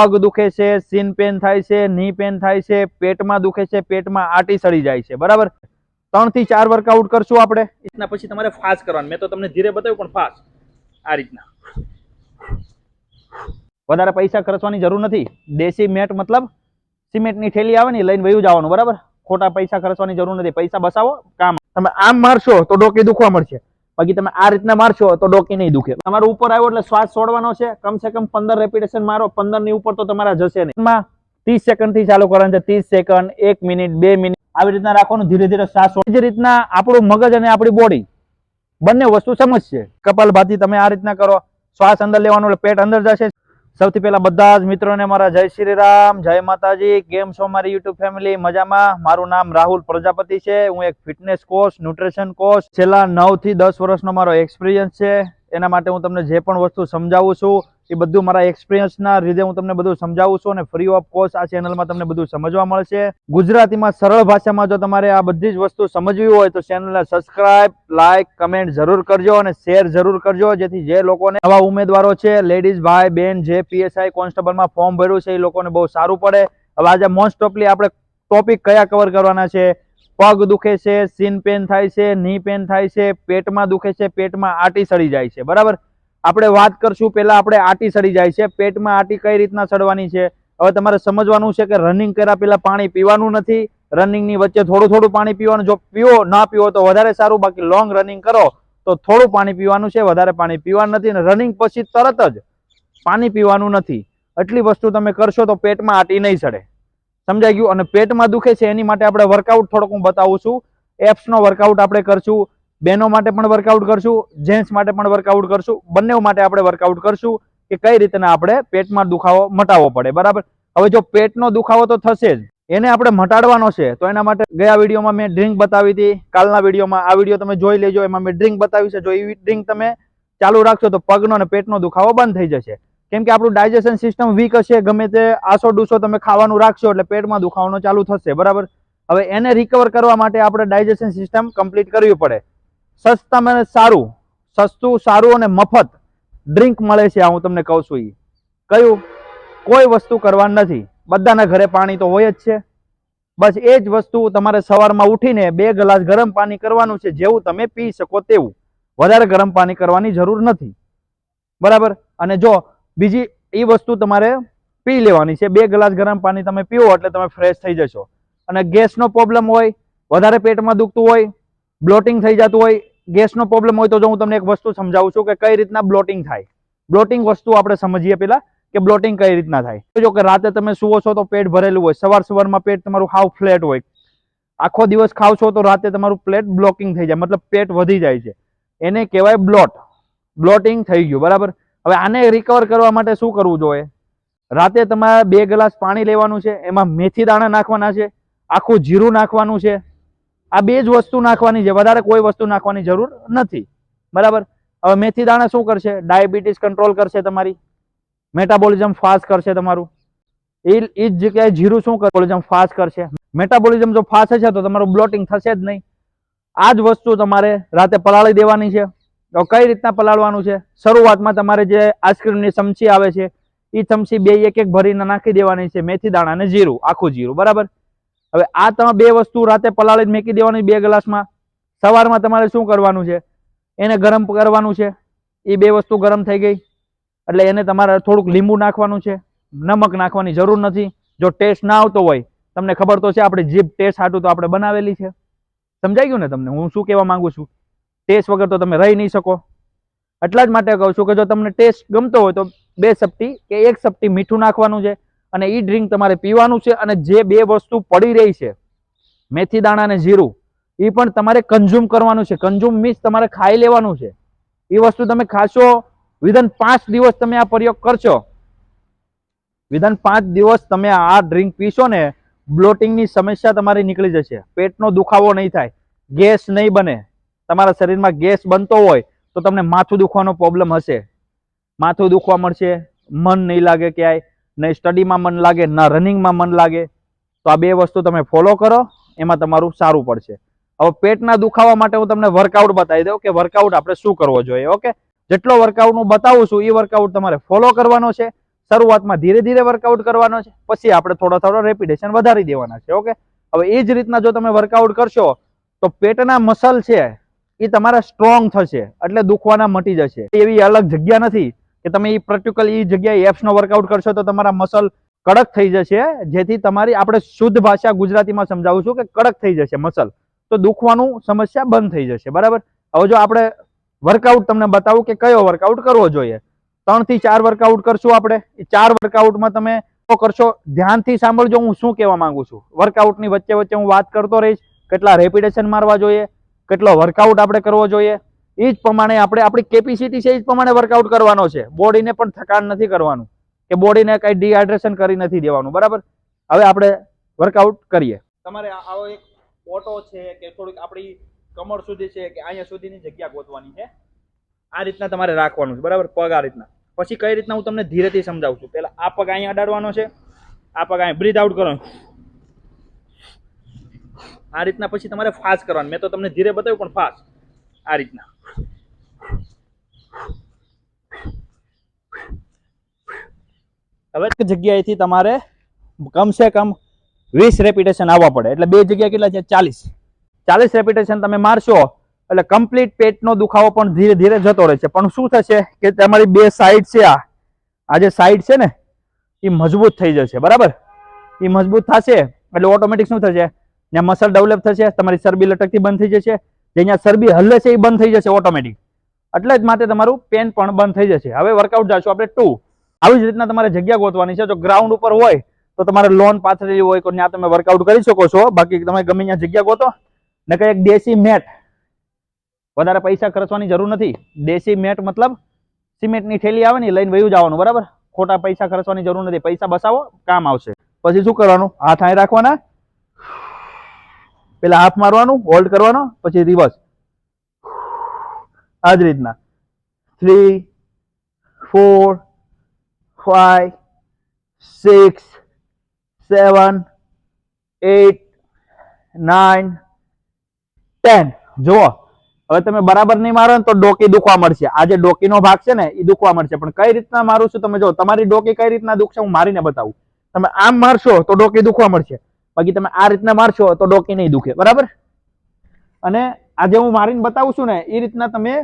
પગ દુખે છે સીન પેન થાય છે ની પેન થાય છે પેટમાં દુખે છે પેટમાં આટી સડી જાય છે. બરાબર? ત્રણથી ચાર વર્કઆઉટ કરશું આપણે. પછી તમારે ફાસ્ટ કરવાનું. મેં તો તમને ધીરે બતાવ્યું પણ ફાસ્ટ. આ રીતના. વધારે પૈસા ખર્ચવાની જરૂર નથી. દેશી મેટ મતલબ સિમેન્ટની થેલી આવે ને લઈને વયું જવાનું. બરાબર? ખોટા પૈસા ખર્ચવાની જરૂર નથી. પૈસા બસાવો કામ. તમે આમ મારશો તો ડોકી દુખવા મળશે. બાકી તમે આ રીતના મારશો તો ડોકી નહીં દુખે. તમારો ઉપર આવ્યો એટલે શ્વાસ છોડવાનો છે. કમસે કમ પંદર રેપિટેશન મારો. પંદરની ઉપર તો તમારા જશે નહીં. ત્રીસ સેકન્ડથી ચાલુ કરવાનું છે. ત્રીસ સેકન્ડ એક મિનિટ, બે મિનિટ. આવી રીતના રાખવાનું. ધીરે ધીરે શ્વાસ જે રીતના આપણું મગજ અને આપણી બોડી બંને વસ્તુ સમજશે. કપાલભાતી તમે આ રીતના કરો. શ્વાસ અંદર લેવાનો એટલે પેટ અંદર જશે. સૌથી પહેલા બધા જ મિત્રોને મારા જય શ્રી રામ, જય માતાજી, કેમ છો મારી યુટ્યુબ ફેમિલી? મજામાં? મારું નામ રાહુલ પ્રજાપતિ છે. હું એક ફિટનેસ કોચ, ન્યુટ્રિશન કોચ. છેલ્લા નવથી દસ વર્ષનો મારો એક્સપિરિયન્સ છે. એના માટે હું તમને જે પણ વસ્તુ સમજાવું છું એ બધું મારા એક્સપિરિયન્સના લીધે હું તમને બધું સમજાવું છું અને ફ્રી ઓફ કોસ્ટ આ ચેનલમાં તમને બધું સમજવા મળશે. ગુજરાતીમાં સરળ ભાષામાં જો તમારે આ બધી જ વસ્તુ સમજવી હોય તો ચેનલને સબસ્ક્રાઇબ લાઇક કમેન્ટ જરૂર કરજો અને શેર જરૂર કરજો, જેથી જે લોકોને નવા ઉમેદવારો છે લેડીઝ ભાઈ, બેન, જે પીએસઆઈ કોન્સ્ટેબલમાં ફોર્મ ભર્યું છે, એ લોકોને બહુ સારું પડે. હવે આજે મોસ્ટ ઓફલી આપણે ટોપિક કયા કવર કરવાના છે? પગ દુખે છે સીન પેન થાય છે ની પેન થાય છે, પેટમાં દુખે છે, પેટમાં આટી સડી જાય છે. બરાબર? આપણે વાત કરશું, પહેલાં આપણે આટી સડી જાય છે. પેટમાં આટી કઈ રીતના સડવાની છે? હવે તમારે સમજવાનું છે કે રનિંગ કર્યા પહેલાં પાણી પીવાનું નથી. રનિંગની વચ્ચે થોડું થોડું પાણી પીવાનું. જો પીવો, ના પીવો તો વધારે સારું. બાકી લોંગ રનિંગ કરો તો થોડું પાણી પીવાનું છે, વધારે પાણી પીવાનું નથી અને રનિંગ પછી તરત જ પાણી પીવાનું નથી. આટલી વસ્તુ તમે કરશો તો પેટમાં આટી નહીં સડે. સમજાઈ ગયું? અને પેટમાં દુખે છે, એની માટે આપણે વર્કઆઉટ થોડુંક હું બતાવું છું. એપ્સનો વર્કઆઉટ આપણે કરશું. બહેનો માટે પણ વર્કઆઉટ કરશું, જેન્ટ્સ માટે પણ વર્કઆઉટ કરશું બંને માટે આપણે વર્કઆઉટ કરશું કે કઈ રીતના આપણે પેટમાં દુખાવો મટાવવો પડે, બરાબર? હવે જો પેટનો દુખાવો તો થશે જ. એને આપણે મટાડવાનો છે, તો એના માટે ગયા વિડીયોમાં મેં ડ્રિંક બતાવી હતી, કાલના વિડીયોમાં આ વીડિયો તમે જોઈ લેજો, એમાં મેં ડ્રિંક બતાવી છે, જો એવી ડ્રિંક તમે ચાલુ રાખશો તો પગનો અને પેટનો દુખાવો બંધ થઈ જશે. કેમ કે આપણું ડાયજેશન સિસ્ટમ વીક હશે, ગમે તે આસો ડૂસો તમે ખાવાનું રાખશો એટલે પેટમાં દુખાવાનો ચાલુ થશે, બરાબર? હવે એને રિકવર કરવા માટે આપણે ડાયજેશન સિસ્ટમ કમ્પ્લીટ કરવી પડે. સસ્તામાં સારું, સસ્તું, સારું અને મફત ડ્રિંક મળે છે હું તમને કહું છું એ કયું? કોઈ વસ્તુ કરવાની નથી. બધાના ઘરે પાણી તો હોય જ છે. બસ એ જ વસ્તુ તમારે સવારમાં ઉઠીને બે ગ્લાસ ગરમ પાણી કરવાનું છે, જેવું તમે પી શકો તેવું. વધારે ગરમ પાણી કરવાની જરૂર નથી. બરાબર? અને જો બીજી એ વસ્તુ તમારે પી લેવાની છે. બે ગ્લાસ ગરમ પાણી તમે પીવો એટલે તમે ફ્રેશ થઈ જશો. અને ગેસનો પ્રોબ્લેમ હોય, વધારે પેટમાં દુખતું હોય બ્લોટિંગ થઈ જતું હોય, ગેસનો પ્રોબ્લેમ હોય તો જો હું તમને એક વસ્તુ સમજાવું છું કે કઈ રીતના બ્લોટિંગ થાય. બ્લોટિંગ વસ્તુ આપણે સમજીએ પેલા કે બ્લોટિંગ કઈ રીતના થાય. જો કે રાતે તમે સુવો છો તો પેટ ભરેલું હોય, સવાર સવારમાં પેટ તમારું હાવ ફ્લેટ હોય. આખો દિવસ ખાવ છો તો રાતે તમારું પ્લેટ બ્લોકિંગ થઈ જાય, મતલબ પેટ વધી જાય છે. એને કહેવાય બ્લોટ બ્લોટિંગ થઈ ગયું, બરાબર? હવે આને રિકવર કરવા માટે શું કરવું જોઈએ? રાતે તમારે બે ગ્લાસ પાણી લેવાનું છે, એમાં મેથી દાણા નાખવાના છે, આખું જીરું નાખવાનું છે આ બે જ વસ્તુ નાખવાની છે. વધારે કોઈ વસ્તુ નાખવાની જરૂર નથી. બરાબર? હવે મેથી દાણા શું કરશે? ડાયાબિટીસ કંટ્રોલ કરશે તમારી. મેટાબોલિઝમ ફાસ્ટ કરશે તમારું. એ એ જ જગ્યાએ જીરું શું મેટાબોલિઝમ ફાસ્ટ કરશે. મેટાબોલિઝમ જો ફાસ્ટ હશે તો તમારું બ્લોટિંગ થશે જ નહીં. આ જ વસ્તુ તમારે રાતે પલાળી દેવાની છે. તો કઈ રીતના પલાળવાનું છે? શરૂઆતમાં તમારે જે આઈસ્ક્રીમની ચમચી આવે છે એ ચમચી બે એક એક ભરીને નાખી દેવાની છે મેથી દાણા અને જીરું, આખું જીરું. બરાબર? હવે આ તમે બે વસ્તુ રાતે પલાળીને મેકી દેવાની બે ગ્લાસમાં. સવારમાં તમારે શું કરવાનું છે? એને ગરમ કરવાનું છે. એ બે વસ્તુ ગરમ થઈ ગઈ. એટલે એને તમારે થોડુંક લીંબુ નાખવાનું છે. નમક નાખવાની જરૂર નથી. જો ટેસ્ટ ના આવતો હોય, તમને ખબર તો છે, આપણે જીભ ટેસ્ટ હાટું તો આપણે બનાવેલી છે. સમજાઈ ગયું ને તમને? હું શું કહેવા માંગુ છું? ટેસ્ટ વગર તો તમે રહી નહીં શકો. એટલા જ માટે કહું છું કે જો તમને ટેસ્ટ ગમતો હોય તો બે સપટી કે એક સપટી મીઠું નાખવાનું છે. અને એ ડ્રિંક તમારે પીવાનું છે અને જે બે વસ્તુ પડી રહી છે, મેથી દાણા અને જીરું એ પણ તમારે કન્ઝ્યુમ કરવાનું છે. કન્ઝ્યુમ મીન્સ તમારે ખાઈ લેવાનું છે. એ વસ્તુ તમે ખાશો વિધન પાંચ દિવસ તમે આ પ્રયોગ કરશો. વિધન પાંચ દિવસ તમે આ ડ્રિંક પીશો ને બ્લોટિંગની સમસ્યા તમારી નીકળી જશે. પેટનો દુખાવો નહીં થાય. ગેસ નહીં બને. તમારા શરીરમાં ગેસ બનતો હોય તો તમને માથું દુખવાનો પ્રોબ્લેમ હશે. માથું દુખવા મળશે, મન નહીં લાગે ક્યાંય. નહીં સ્ટડીમાં મન લાગે, ના રનિંગમાં મન લાગે, તો આ બે વસ્તુ તમે ફોલો કરો, એમાં તમારું સારું પડશે. હવે પેટના દુખાવા માટે હું તમને વર્કઆઉટ બતાવી દઉં કે વર્કઆઉટ આપણે શું કરવો જોઈએ ઓકે જેટલો વર્કઆઉટ હું બતાવું છું એ વર્કઆઉટ તમારે ફોલો કરવાનો છે, શરૂઆતમાં ધીરે ધીરે વર્કઆઉટ કરવાનો છે, પછી આપણે થોડા થોડા રેપિટેશન વધારી દેવાના છે ઓકે હવે એ જ રીતના જો તમે વર્કઆઉટ કરશો, તો પેટના મસલ છે એ તમારા સ્ટ્રોંગ થશે, એટલે દુખવાના મટી જશે. એવી અલગ જગ્યા નથી કે તમે એ પ્રેક્ટિકલ એ જગ્યાએ એપ્સનો વર્કઆઉટ કરશો તો તમારા મસલ કડક થઈ જશે, જેથી તમારી આપણે શુદ્ધ ભાષા ગુજરાતીમાં સમજાવું છું કે કડક થઈ જશે મસલ તો દુખવાનું સમસ્યા બંધ થઈ જશે, બરાબર? હવે જો આપણે વર્કઆઉટ તમને બતાવું કે કયો વર્કઆઉટ કરવો જોઈએ? ત્રણથી ચાર વર્કઆઉટ કરશું આપણે. એ ચાર વર્કઆઉટમાં તમે કરશો. ધ્યાનથી સાંભળજો, હું શું કહેવા માંગુ છું? વર્કઆઉટની વચ્ચે વચ્ચે હું વાત કરતો રહીશ. કેટલા રેપિટેશન મારવા જોઈએ? કેટલો વર્કઆઉટ આપણે કરવો જોઈએ? એ જ પ્રમાણે આપણે આપણી કેપેસિટી છે એ જ પ્રમાણે વર્કઆઉટ કરવાનો છે. બોડીને પણ થકાન નથી કરવાનું. કે બોડીને કંઈ ડિહાઇડ્રેશન કરી નથી દેવાનું. બરાબર? હવે આપણે વર્કઆઉટ કરીએ. તમારે આવો એક ઓટો છે કે થોડીક આપણી કમર સુધી છે કે અહીંયા સુધીની જગ્યા ગોતવાની છે. આ રીતના તમારે રાખવાનું છે. બરાબર? પગ આ રીતના. પછી કઈ રીતના હું તમને ધીરેથી સમજાવું છું. પહેલાં આ પગ અહીંયા અડાડવાનો છે. આ પગ અહીંયા બ્રીથ આઉટ કરવાનો. આ રીતના પછી તમારે ફાસ્ટ કરવાનું. મેં તો તમને ધીરે બતાવ્યું પણ ફાસ્ટ આ રીતના. હવે એક જગ્યાએથી તમારે કમસે કમ વીસ રેપિટેશન આવવા પડે. એટલે બે જગ્યા કેટલા છે? ચાલીસ. ચાલીસ રેપિટેશન તમે મારશો, એટલે કમ્પ્લીટ પેટનો દુખાવો પણ ધીરે ધીરે જતો રહે છે. પણ શું થશે કે તમારી બે સાઈડ છે આ. આ જે સાઈડ છે ને, એ મજબૂત થઈ જશે. બરાબર? એ મજબૂત થશે, એટલે ઓટોમેટિક શું થશે? ને મસલ ડેવલપ થશે, તમારી ચરબી લટકતી બંધ થઈ જશે જે અહીંયા ચરબી હલે છે એ બંધ થઈ જશે ઓટોમેટિક એટલે જ માટે તમારું પેન પણ બંધ થઈ જશે. હવે વર્કઆઉટ જાશું આપણે ટુ આવી જ રીતના તમારે જગ્યા ગોતવાની છે. જો ગ્રાઉન્ડ ઉપર હોય, તો તમારે લોન પાથરેલી હોય તો ત્યાં તમે વર્કઆઉટ કરી શકો છો. બાકી તમે ગમે ત્યાં જગ્યા ગોતો. ને કઈ એક દેશી મેટ વધારે પૈસા ખર્ચવાની જરૂર નથી. દેશી મેટ મતલબ સિમેન્ટની થેલી આવે ને લઈને વયું જવાનું, બરાબર? ખોટા પૈસા ખર્ચવાની જરૂર નથી. પૈસા બસાવો, કામ આવશે. પછી શું કરવાનું? હાથ અહીં રાખવાના. પેલા હાથ મારવાનું, હોલ્ડ કરવાનો, પછી રિવર્સ. આ જ રીતના. Three, four, five, six, seven eight nine ten. જુઓ, હવે તમે બરાબર નહીં મારો તો ડોકી દુખવા મળશે. આ જે ડોકીનો ભાગ છે ને એ દુખવા મળશે. પણ કઈ રીતના મારું છું તમે જો તમારી ડોકી કઈ રીતના દુખશે હું મારીને બતાવું. તમે આમ મારશો તો ડોકી દુખવા મળશે. બાકી તમે આ રીતના મારશો તો ડોકી નહીં દુખે, બરાબર? અને આજે હું મારીને બતાવું છું ને, એ રીતના તમે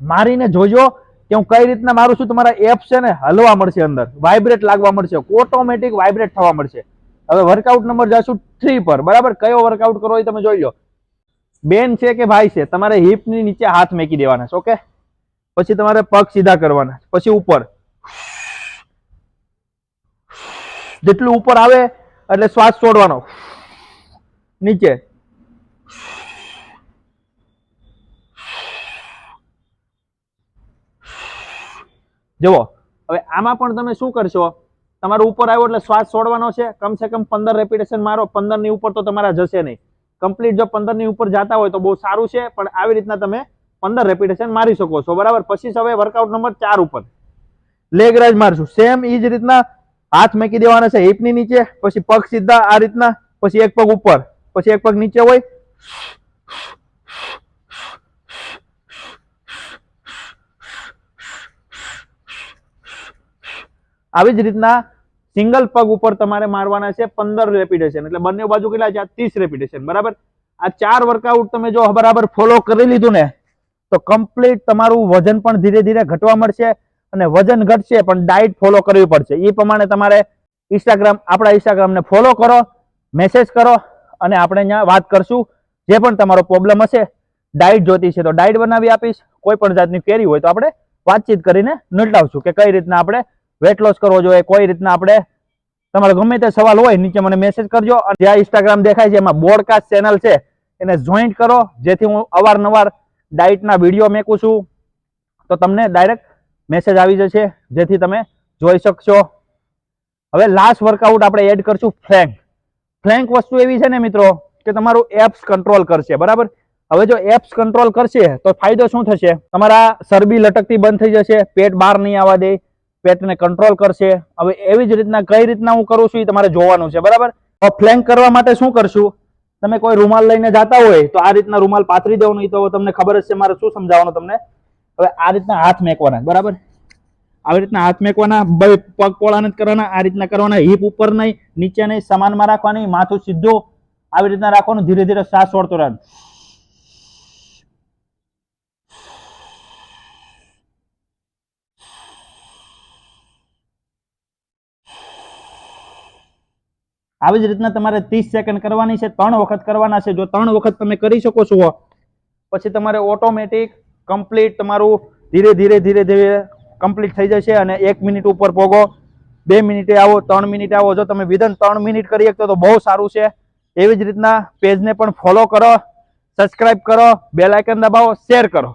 મારીને જોજો કે હું કઈ રીતના મારું છું, તમારા એપ છે ને હલવા મળશે અંદર વાઇબ્રેટ લાગવા મળશે ઓટોમેટિક વાઇબ્રેટ થવા મળશે. હવે વર્કઆઉટ નંબર જશું થ્રી પર, બરાબર? કયો વર્કઆઉટ કરો એ તમે જોઈ લો. બેન છે કે ભાઈ છે, તમારે હિપની નીચે હાથ મેકી દેવાના છે, ઓકે? પછી તમારે પગ સીધા કરવાના પછી ઉપર. જેટલું ઉપર આવે એટલે શ્વાસ છોડવાનો. નીચે. જુઓ. હવે આમાં પણ તમે શું કરશો? તમારું ઉપર આવ્યો એટલે શ્વાસ છોડવાનો છે. કમસે કમ પંદર રેપિટેશન મારો. પંદરની ઉપર તો તમારા જશે નહીં. કમ્પ્લીટ જો પંદરની ઉપર જતા હોય તો બહુ સારું છે, પણ આવી રીતના તમે પંદર રેપિટેશન મારી શકો છો. બરાબર? પછી હવે વર્કઆઉટ નંબર ચાર ઉપર. લેગ રાઇઝ મારશું. સેમ એ જ રીતના હાથ મેકી દેવાના છે હિપની નીચે, પછી પગ સીધા આ રીતના, પછી એક પગ ઉપર, પછી એક પગ નીચે હોય. આવી જ રીતના સિંગલ પગ ઉપર તમારે મારવાના છે પંદર રેપિટેશન, એટલે બંને બાજુ કેટલા છે? ત્રીસ રેપિટેશન, બરાબર? આ ચાર વર્કઆઉટ તમે જો બરાબર ફોલો કરી લીધું ને, તો કમ્પ્લીટ તમારું વજન પણ ધીરે ધીરે ઘટવા મળશે. અને વજન ઘટશે પણ ડાયટ ફોલો કરવી પડશે. એ પ્રમાણે તમારે ઇન્સ્ટાગ્રામ આપણા ઇન્સ્ટાગ્રામને ફોલો કરો મેસેજ કરો અને આપણે અહીંયા વાત કરશું. જે પણ તમારો પ્રોબ્લેમ હશે ડાયટ જોતી છે તો ડાયટ બનાવી આપીશ. કોઈ પણ જાતની કેરી હોય તો આપણે વાતચીત કરીને નટાવશું કે કઈ રીતના આપણે વેટ લોસ કરવો જોઈએ, કોઈ રીતના આપણે તમારો ગમે તે સવાલ હોય નીચે મને મેસેજ કરજો. અને જ્યાં ઇન્સ્ટાગ્રામ દેખાય છે, એમાં બોડકાસ્ટ ચેનલ છે, એને જોઈન્ટ કરો. જેથી હું અવારનવાર ડાયટના વીડિયો મેકું છું. તો તમને ડાયરેક્ટ મેસેજ આવી જશે, જેથી તમે જોઈ શકશો. હવે લાસ્ટ વર્કઆઉટ આપણે એડ કરશું ફ્લેન્ક ફ્લેન્ક વસ્તુ એવી છે ને મિત્રો, કે તમારું એપ્સ કંટ્રોલ કરશે, બરાબર? હવે જો એપ્સ કંટ્રોલ કરશે, તો ફાયદો શું થશે? તમારા ચરબી લટકતી બંધ થઈ જશે, પેટ બહાર નહીં આવવા દે, પેટને કંટ્રોલ કરશે. હવે એવી જ રીતના કઈ રીતના હું કરું છું એ તમારે જોવાનું છે, બરાબર? હવે ફ્લેન્ક કરવા માટે શું કરશું? તમે કોઈ રૂમાલ લઈને જતા હોય, તો આ રીતના રૂમાલ પાથરી દેવાનું, એ તો તમને ખબર જ છે, મારે શું સમજાવવાનું તમને? હવે આ રીતના હાથ મેકવાના, બરાબર? આવી રીતના હાથ મેકવાના, બે પગ પોળા નથી કરવાના, આ રીતના કરવાના, હિપ ઉપર નહીં, નીચે નહીં, સમાનમાં રાખવાની, માથું સીધું આવી રીતના રાખવાનું, ધીરે ધીરે શ્વાસ છોડતો રહેવાનું. આવી જ રીતના તમારે ત્રીસ સેકન્ડ કરવાની છે, ત્રણ વખત કરવાના છે. જો ત્રણ વખત તમે કરી શકો છો, પછી તમારે ઓટોમેટિક કમ્પ્લીટ તમારું ધીરે ધીરે ધીરે ધીરે કમ્પ્લીટ થઈ જશે અને એક મિનિટ ઉપર પોગો. બે મિનિટે આવો, ત્રણ મિનિટે આવો. જો તમે વિધન ત્રણ મિનિટ કરી શકતો તો બહુ સારું છે. એવી જ રીતના પેજને પણ ફોલો કરો સબસ્ક્રાઇબ કરો બેલ આઇકન દબાવો શેર કરો.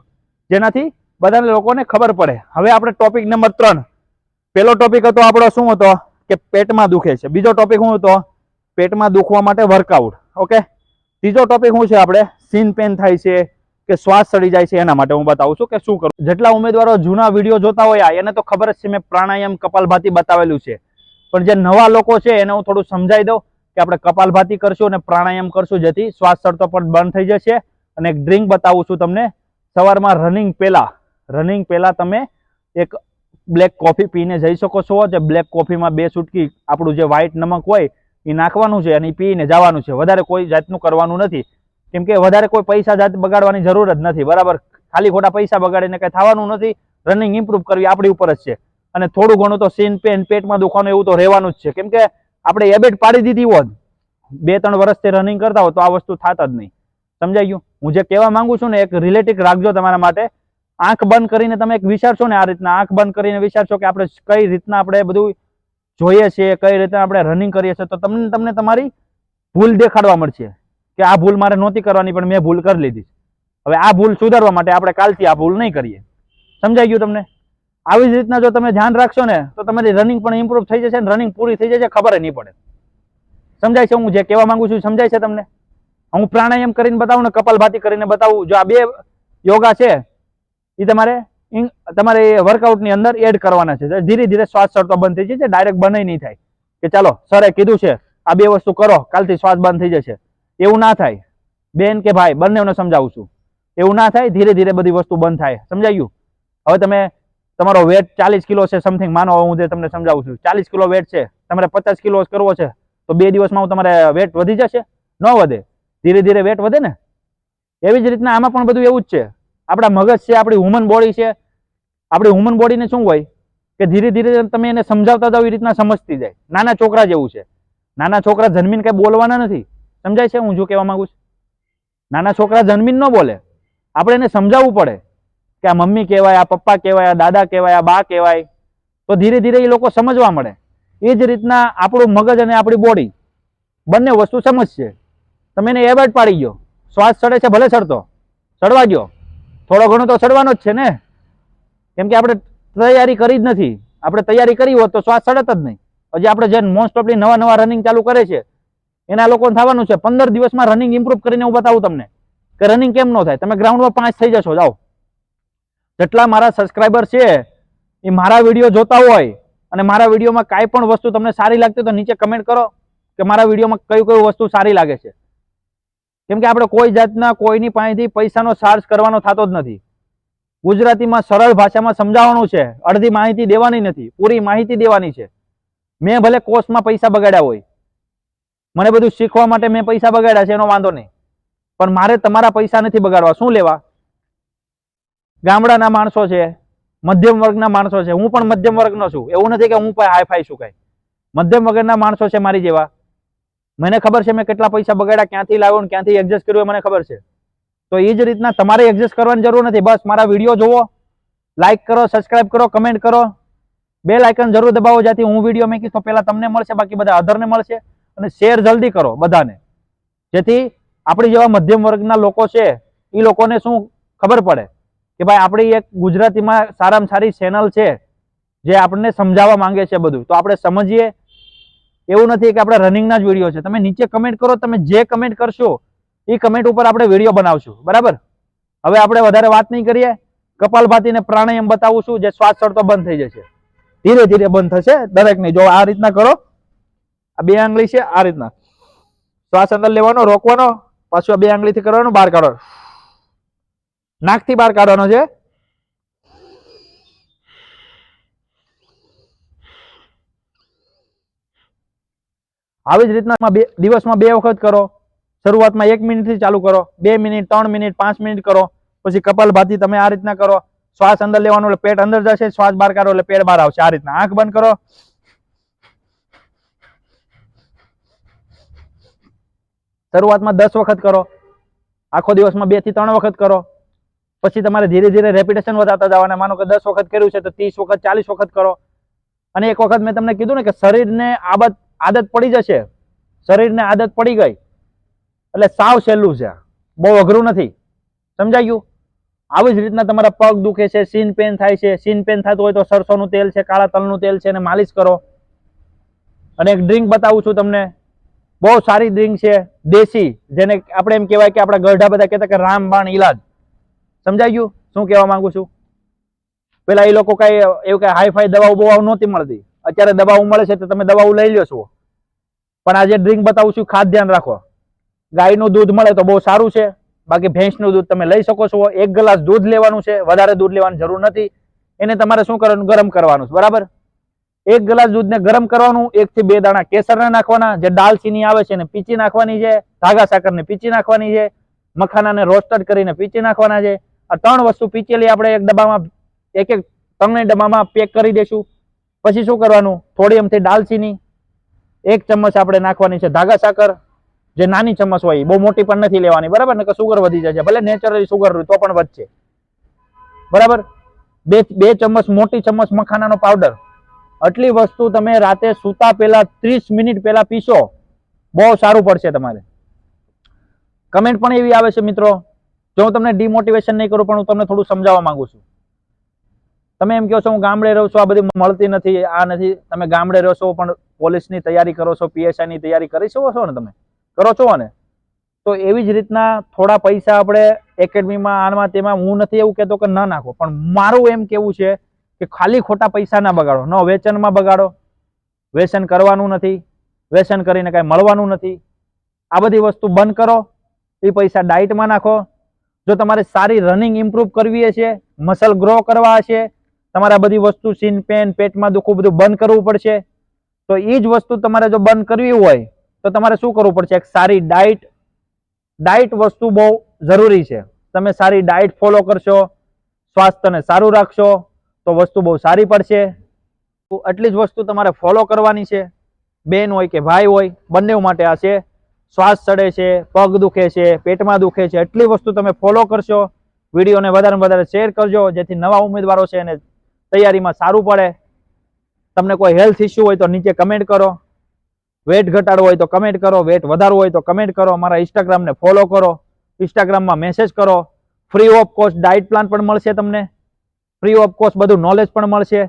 જેનાથી બધા લોકોને ખબર પડે. હવે આપણે ટોપિક નંબર ત્રણ. પેલો ટોપિક હતો આપણો શું હતો? કે પેટમાં દુખે છે. બીજો ટોપિક શું હતો? પેટમાં દુખવા માટે વર્કઆઉટ ઓકે ત્રીજો ટોપિક શું છે આપણે? સીન પેન થાય છે. કે શ્વાસ ચડી જાય છે એના માટે હું બતાવું છું કે શું કરું. જેટલા ઉમેદવારો જૂના વીડિયો જોતા હોય એને તો ખબર જ છે, મેં પ્રાણાયામ કપાલભાતી બતાવેલું છે. પણ જે નવા લોકો છે, એને હું થોડું સમજાવી દઉં કે આપણે કપાલભાતી કરશું અને પ્રાણાયામ કરશું, જેથી શ્વાસ ચડતો પણ બંધ થઈ જશે. અને એક ડ્રિંક બતાવું છું તમને. સવારમાં રનિંગ પહેલાં રનિંગ પહેલાં તમે એક બ્લેક કોફી પીને જઈ શકો છો. જે બ્લેક કોફીમાં બે ચૂટકી આપણું જે વ્હાઈટ નમક હોય, એ નાખવાનું છે અને એ પીને જવાનું છે. વધારે કોઈ જાતનું કરવાનું નથી. કેમ કે વધારે કોઈ પૈસા જાત બગાડવાની જરૂર જ નથી. બરાબર? ખાલી ખોટા પૈસા બગાડીને કંઈ થવાનું નથી. રનિંગ ઇમ્પ્રૂવ કરવી આપણી ઉપર જ છે. અને થોડું ઘણું તો સીન પેન પેટમાં દુખાવાનું એવું તો રહેવાનું જ છે. કેમ કે આપણે હેબિટ પાડી દીધી હોત, બે, ત્રણ વર્ષથી રનિંગ કરતા હોય તો આ વસ્તુ થતા જ નહીં. સમજાઈ ગયું? હું જે કહેવા માંગુ છું ને, એક રિલેટિક રાખજો તમારા માટે. આંખ બંધ કરીને તમે એક વિચારશો ને આ રીતના. આંખ બંધ કરીને વિચારશો કે આપણે કઈ રીતના આપણે બધું જોઈએ છીએ, કઈ રીતે આપણે રનિંગ કરીએ છીએ, તો તમને તમને તમારી ભૂલ દેખાડવા મળશે. કે આ ભૂલ મારે નહોતી કરવાની, પણ મેં ભૂલ કરી લીધી હવે આ ભૂલ સુધારવા માટે આપણે કાલથી આ ભૂલ નહીં કરીએ. સમજાઈ ગયું તમને? આવી જ રીતના જો તમે ધ્યાન રાખશો ને, તો તમારી રનિંગ પણ ઇમ્પ્રૂવ થઈ જશે અને રનિંગ પૂરી થઈ જશે, ખબર નહીં પડે. સમજાય છે હું જે કહેવા માંગુ છું, સમજાય છે તમને? હું પ્રાણાયામ કરીને બતાવું ને, કપાલભાતી કરીને બતાવું, જો આ બે યોગા છે એ તમારે તમારે વર્કઆઉટની અંદર એડ કરવાના છે. ધીરે ધીરે શ્વાસ ચડતો બંધ થઈ જશે ડાયરેક્ટ બંધ નહીં થાય. કે ચાલો, સરે કીધું છે, આ બે વસ્તુ કરો, કાલથી શ્વાસ બંધ થઈ જશે. એવું ના થાય. બેન કે ભાઈ, બંનેને સમજાવું છું. એવું ના થાય, ધીરે ધીરે બધી વસ્તુ બંધ થાય. સમજાઈ હવે તમે, તમારો વેટ ચાલીસ કિલો છે સમથિંગ માનો હું જે તમને સમજાવું છું. ચાલીસ કિલો વેટ છે, તમારે પચાસ કિલો કરવો છે, તો બે દિવસમાં હું તમારે વેટ વધી જશે? ન વધે. ધીરે ધીરે વેટ વધે ને? એવી જ રીતના આમાં પણ બધું એવું જ છે. આપણા મગજ છે, આપણી હ્યુમન બોડી છે. આપણી હ્યુમન બોડીને શું હોય? કે ધીરે ધીરે તમે એને સમજાવતા જાવ એ રીતના સમજતી જાય. નાના છોકરા જેવું છે. નાના છોકરા જન્મીને કંઈ બોલવાના નથી. સમજાય છે હું શું કહેવા માંગુ છું? નાના છોકરા જન્મીને ન બોલે. આપણે એને સમજાવવું પડે કે આ મમ્મી કહેવાય, આ પપ્પા કહેવાય, આ દાદા કહેવાય, આ બા કહેવાય. તો ધીરે ધીરે એ લોકો સમજવા મળે. એ જ રીતના આપણું મગજ અને આપણી બોડી બંને વસ્તુ સમજશે. તમે એને એવર્ટ પાડી ગયો. શ્વાસ ચડે છે ભલે ચડતો ચડવા ગયો. થોડો ઘણો તો ચડવાનો જ છે ને. કેમ કે આપણે તૈયારી કરી જ નથી. આપણે તૈયારી કરી હોત તો શ્વાસ ચડત જ નહીં. હજી આપણે જે મોસ્ટ ઓફલી નવા નવા રનિંગ ચાલુ કરે છે એના લોકોને થવાનું છે. પંદર દિવસમાં રનિંગ ઇમ્પ્રુવ કરીને હું બતાવું તમને. કે રનિંગ કેમ ન થાય? તમે ગ્રાઉન્ડમાં પાંચ થઈ જશો. જાઓ. જેટલા મારા સબસ્ક્રાઈબર છે, એ મારા વીડિયો જોતા હોય અને મારા વિડીયોમાં કાંઈ પણ વસ્તુ તમને સારી લાગતી તો નીચે કમેન્ટ કરો કે મારા વિડીયોમાં કઈ કયું વસ્તુ સારી લાગે છે. કેમ કે આપણે કોઈ જાતના કોઈની પાસેથી પૈસાનો ચાર્જ કરવાનો થતો જ નથી. ગુજરાતીમાં સરળ ભાષામાં સમજાવવાનું છે. અડધી માહિતી દેવાની નથી. પૂરી માહિતી દેવાની છે. મેં ભલે કોર્સમાં પૈસા બગાડ્યા હોય મને બધું શીખવા માટે મેં પૈસા બગાડ્યા છે, એનો વાંધો નહીં. પણ મારે તમારા પૈસા નથી બગાડવા. શું લેવા? ગામડાના માણસો છે, મધ્યમ વર્ગના માણસો છે. હું પણ મધ્યમ વર્ગનો છું. એવું નથી કે હું પણ હાઈફાઈ છું કાંઈ. મધ્યમ વર્ગના માણસો છે મારી જેવા. મને ખબર છે મેં કેટલા પૈસા બગાડ્યા, ક્યાંથી લાવ્યો ને ક્યાંથી એડજસ્ટ કર્યું મને ખબર છે. તો એ જ રીતના તમારે એડજસ્ટ કરવાની જરૂર નથી. બસ મારા વીડિયો જોવો લાઇક કરો સબસ્ક્રાઇબ કરો કમેન્ટ કરો. બે લાઇકન જરૂર દબાવો. જ્યાંથી હું વીડિયો મેકીશ તો પહેલાં તમને મળશે, બાકી બધા અધરને મળશે. અને શેર જલ્દી કરો બધાને. જેથી આપણી જેવા મધ્યમ વર્ગના લોકો છે, એ લોકોને શું ખબર પડે કે ભાઈ આપણી એક ગુજરાતીમાં સારામાં સારી ચેનલ છે, જે આપણને સમજાવવા માંગે છે બધું. તો આપણે સમજીએ. એવું નથી કે આપણે રનિંગના જ વીડિયો છે. તમે નીચે કમેન્ટ કરો, તમે જે કમેન્ટ કરશો, એ કમેન્ટ ઉપર આપણે વીડિયો બનાવશું. બરાબર? હવે આપણે વધારે વાત નહીં કરીએ. કપાલભાતીને પ્રાણાયામ બતાવું છું, જે શ્વાસ ચડતો બંધ થઈ જશે. ધીરે ધીરે બંધ થશે. દરેકને જો આ રીતના કરો આ બે આંગળી છે આ રીતના. શ્વાસ અંદર લેવાનો, રોકવાનો, પાછું આ બે આંગળીથી કરવાનો, બહાર કાઢવાનો. નાકથી બહાર કાઢવાનો છે. આવી જ રીતના બે, દિવસમાં બે વખત કરો. શરૂઆતમાં એક મિનિટથી ચાલુ કરો. બે મિનિટ, ત્રણ મિનિટ, પાંચ મિનિટ કરો. પછી કપાલભાતી તમે આ રીતના કરો. શ્વાસ અંદર લેવાનો એટલે પેટ અંદર જશે, શ્વાસ બહાર કાઢો એટલે પેટ બહાર આવશે. આ રીતના. આંખ બંધ કરો. શરૂઆતમાં દસ વખત કરો, આખો દિવસમાં બેથી ત્રણ વખત કરો. પછી તમારે ધીરે ધીરે રેપિટેશન વધારતા જવાના. માનો કે દસ વખત કર્યું છે તો ત્રીસ વખત, ચાલીસ વખત કરો. અને એક વખત મેં તમને કીધું ને કે શરીરને આદત આદત પડી જશે. શરીરને આદત પડી ગઈ. એટલે સાવ સહેલું છે બહુ અઘરું નથી. સમજાઈ ગયું? આવી જ રીતના તમારા પગ દુખે છે સીન પેન થાય છે. સીન પેન થતું હોય તો સરસોનું તેલ છે, કાળા તલનું તેલ છે અને માલિશ કરો. અને એક ડ્રિંક બતાવું છું તમને. બહુ સારી ડ્રિંક છે, દેશી, જેને આપણે એમ કહેવાય કે આપણા ગઢા બધા કહેતા કે રામબાણ ઈલાજ. સમજાઈ ગયું? શું કહેવા માંગુ છું? પેલા એ લોકો કઈ એવું કઈ હાઈફાઈ દવાઓ બવાઓ નહોતી મળતી. અત્યારે દવાઓ મળે છે તો તમે દવાઓ લઈ લો છો પણ આજે ડ્રિંક બતાવું છું ખાસ ધ્યાન રાખો. ગાયનું દૂધ મળે તો બહુ સારું છે. બાકી ભેંસનું દૂધ તમે લઈ શકો છો. એક ગ્લાસ દૂધ લેવાનું છે. વધારે દૂધ લેવાની જરૂર નથી. એને તમારે શું કરવાનું? ગરમ કરવાનું છે. બરાબર? એક ગ્લાસ દૂધને ગરમ કરવાનું એક થી બે દાણા કેસરના નાખવાના, જે દાલચીની આવે છે એને પીચી નાખવાની છે, ધાગા સાકરને પીચી નાખવાની છે, મખાનાને રોસ્ટેડ કરીને પીચી નાખવાના છે. આ ત્રણ વસ્તુ પીચેલી આપણે એક ડબ્બામાં, એક એક ત્રણેય ડબ્બામાં પેક કરી દઈશું. પછી શું કરવાનું? થોડી એમથી દાલચીની એક ચમચ આપણે નાખવાની છે ધાગા સાકર. જે નાની ચમચ હોય બહુ મોટી પણ નથી લેવાની, બરાબર? ને કે સુગર વધી જાય છે, ભલે નેચરલી સુગર તો પણ વધશે. બરાબર? બે બે ચમચ મોટી ચમચ મખાનાનો પાવડર આટલી વસ્તુ તમે રાતે સૂતા પહેલા ત્રીસ મિનિટ પહેલા પીશો, બહુ સારું પડશે તમારે. કમેન્ટ પણ એવી આવે છે મિત્રો, જો હું તમને ડિમોટિવેશન નહીં કરું, પણ હું તમને થોડું સમજાવવા માંગુ છું. તમે એમ કહો છો, હું ગામડે રહું છું, આ બધી મળતી નથી, આ નથી. તમે ગામડે રહો છો, પણ પોલીસની તૈયારી કરો છો, પીએસઆઈની તૈયારી કરી શકો છો ને તમે? કરો છો ને તો એવી જ રીતના થોડા પૈસા આપણે એકેડમીમાં આમાં તેમાં હું નથી એવું કહેતો કે ના નાખો, પણ મારું એમ કેવું છે કે ખાલી ખોટા પૈસા ના બગાડો. ન વેચનમાં બગાડો વેસન કરવાનું નથી વેસન કરીને કાંઈ મળવાનું નથી. આ બધી વસ્તુ બંધ કરો, એ પૈસા ડાયટમાં નાખો. જો તમારે સારી રનિંગ ઇમ્પ્રૂવ કરવી છે મસલ ગ્રો કરવા છે તમારે બધી વસ્તુ સીન પેન પેટમાં દુખવું બધું બંધ કરવું પડશે. તો એ જ વસ્તુ તમારે જો બંધ કરવી હોય, તો તમારે શું કરવું પડશે? એક સારી ડાયટ ડાયટ વસ્તુ બહુ જરૂરી છે. તમે સારી ડાયટ ફોલો કરશો, સ્વાસ્થ્યને સારું રાખશો તો વસ્તુ બહુ સારી પડશે. આટલી જ વસ્તુ તમારે ફોલો કરવાની છે. બેન હોય કે ભાઈ હોય બંને માટે આ છે. શ્વાસ ચડે છે, પગ દુખે છે, પેટમાં દુખે છે, એટલી વસ્તુ તમે ફોલો કરશો. વિડીયોને વધારે વધારે શેર કરજો, જેથી નવા ઉમેદવારો છે એને તૈયારીમાં સારું પડે. તમને કોઈ હેલ્થ ઇસ્યુ હોય તો નીચે કમેન્ટ કરો. વેટ ઘટાડવો હોય તો કમેન્ટ કરો વેટ વધારવું હોય તો કમેન્ટ કરો. અમારા ઇન્સ્ટાગ્રામને ફોલો કરો. ઇન્સ્ટાગ્રામમાં મેસેજ કરો. Free of cost diet plan પણ મળશે તમને. ફ્રી ઓફ કોસ્ટ બધું નોલેજ પણ મળશે.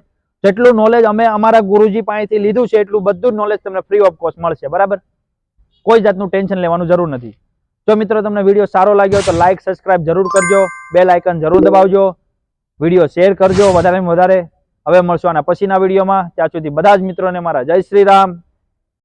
જેટલું નોલેજ અમે અમારા ગુરુજી પાસેથી લીધું છે, એટલું બધું જ નોલેજ તમને ફ્રી ઓફ કોસ્ટ મળશે, બરાબર? કોઈ જાતનું ટેન્શન લેવાનું જરૂર નથી. જો મિત્રો તમને વીડિયો સારો લાગ્યો તો લાઈક સબસ્ક્રાઇબ જરૂર કરજો. બેલ આઇકન જરૂર દબાવજો. વીડિયો શેર કરજો, વધારેમાં વધારે. હવે મળશું આના પછીના વિડીયોમાં ત્યાં સુધી બધા જ મિત્રોને મારા જય શ્રી રામ.